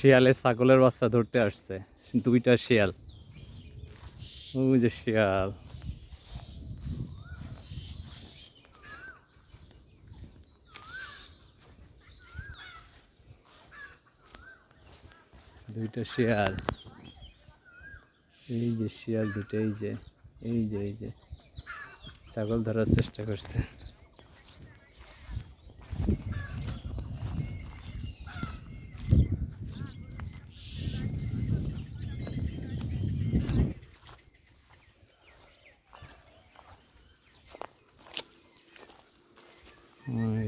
শিয়ালে ছাগলের বাচ্চা ধরতে আসছে। দুইটা শিয়াল। যে শিয়াল। দুইটা শিয়াল। এই যে শিয়াল দুটো, এই যে এই যে এই যে। ছাগল ধরার চেষ্টা করছে।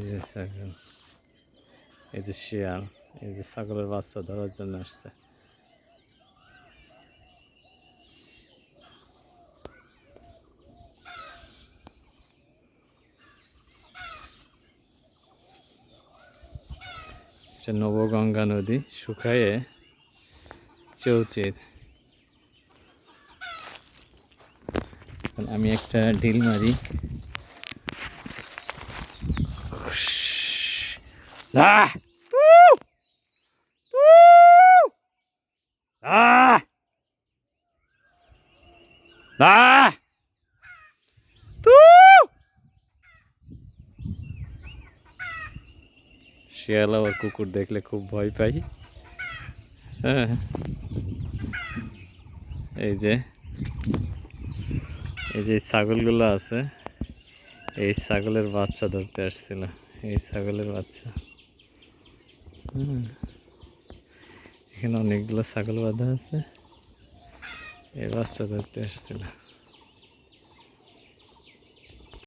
যে ছাগল এই যে শিয়াল, এই যে ছাগলের বাচ্চা ধরার জন্য আসছে। নবগঙ্গা নদী, শুকায়ে চৌচির। আমি একটা ডিল মারি। Ah! Woo! Woo! Ah! Ah! কুকুর দেখলে খুব ভয় পাই হ্যাঁ এই যে এই যে ছাগলগুলো আছে, এই ছাগলের বাচ্চা ধরতে আসছিল, এই ছাগলের বাচ্চা হুম। এখানে অনেকগুলো ছাগল বাঁধা আছে এই বাচ্চা ধরতে আসছিল